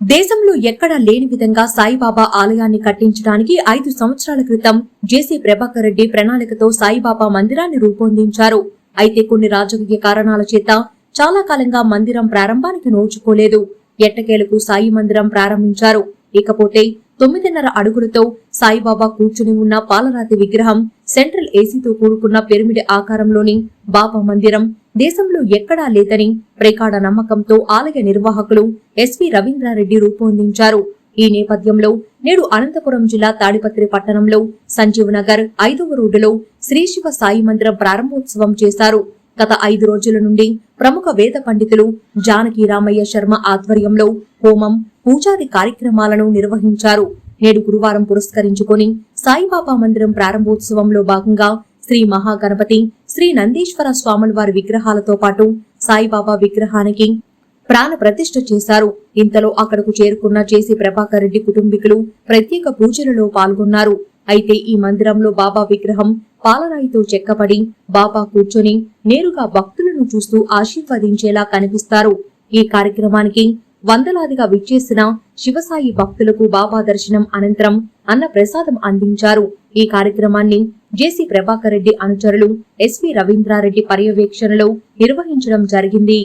దేశంలో ఎక్కడా లేని విధంగా సాయిబాబా ఆలయాన్ని కట్టించడానికి ఐదు సంవత్సరాల క్రితం జేసీ ప్రభాకర్ రెడ్డి ప్రణాళికతో సాయిబాబా మందిరాన్ని రూపొందించారు. అయితే కొన్ని రాజకీయ కారణాల చేత చాలా కాలంగా మందిరం ప్రారంభానికి నోచుకోలేదు. ఎట్టకేలకు సాయి మందిరం ప్రారంభించారు. ఇకపోతే తొమ్మిదిన్నర అడుగులతో సాయిబాబా కూర్చుని ఉన్న పాలరాతి విగ్రహం సెంట్రల్ ఏసీతో కూడుకున్న పిరమిడ్ ఆకారంలోని బాబా మందిరం దేశంలో ఎక్కడా లేదని ప్రేకాడ నమ్మకంతో ఆలయ నిర్వాహకులు ఎస్వి రవీంద్రారెడ్డి రూపొందించారు. ఈ నేపథ్యంలో నేడు అనంతపురం జిల్లా తాడిపత్రి పట్టణంలో సంజీవ్ నగర్ ఐదవ రోడ్డులో శ్రీశివ సాయి మందిరం ప్రారంభోత్సవం చేశారు. గత ఐదు రోజుల నుండి ప్రముఖ వేద పండితులు జానకి రామయ్య శర్మ ఆధ్వర్యంలో హోమం పూజాది కార్యక్రమాలను నిర్వహించారు. నేడు గురువారం పురస్కరించుకొని సాయిబాబా మందిరం ప్రారంభోత్సవంలో భాగంగా శ్రీ మహాగణపతి శ్రీ నందీశ్వర స్వాముల వారి విగ్రహాలతో పాటు సాయిబాబా విగ్రహానికి ప్రాణ ప్రతిష్ఠ చేశారు. ఇంతలో అక్కడకు చేరుకున్న జేసీ ప్రభాకర్ రెడ్డి కుటుంబీకులు ప్రత్యేక పూజలలో పాల్గొన్నారు. అయితే ఈ మందిరంలో బాబా విగ్రహం పాలరాయితో చెక్కబడి బాబా కూర్చొని నేరుగా భక్తులను చూస్తూ ఆశీర్వదించేలా కనిపిస్తారు. ఈ కార్యక్రమానికి వందలాదిగా విచ్చేసిన శివసాయి భక్తులకు బాబా దర్శనం అనంతరం అన్న ప్రసాదం అందించారు. ఈ కార్యక్రమాన్ని జేసీ ప్రభాకర్ రెడ్డి అనుచరులు ఎస్వి రవీంద్రారెడ్డి పర్యవేక్షణలో నిర్వహించడం జరిగింది.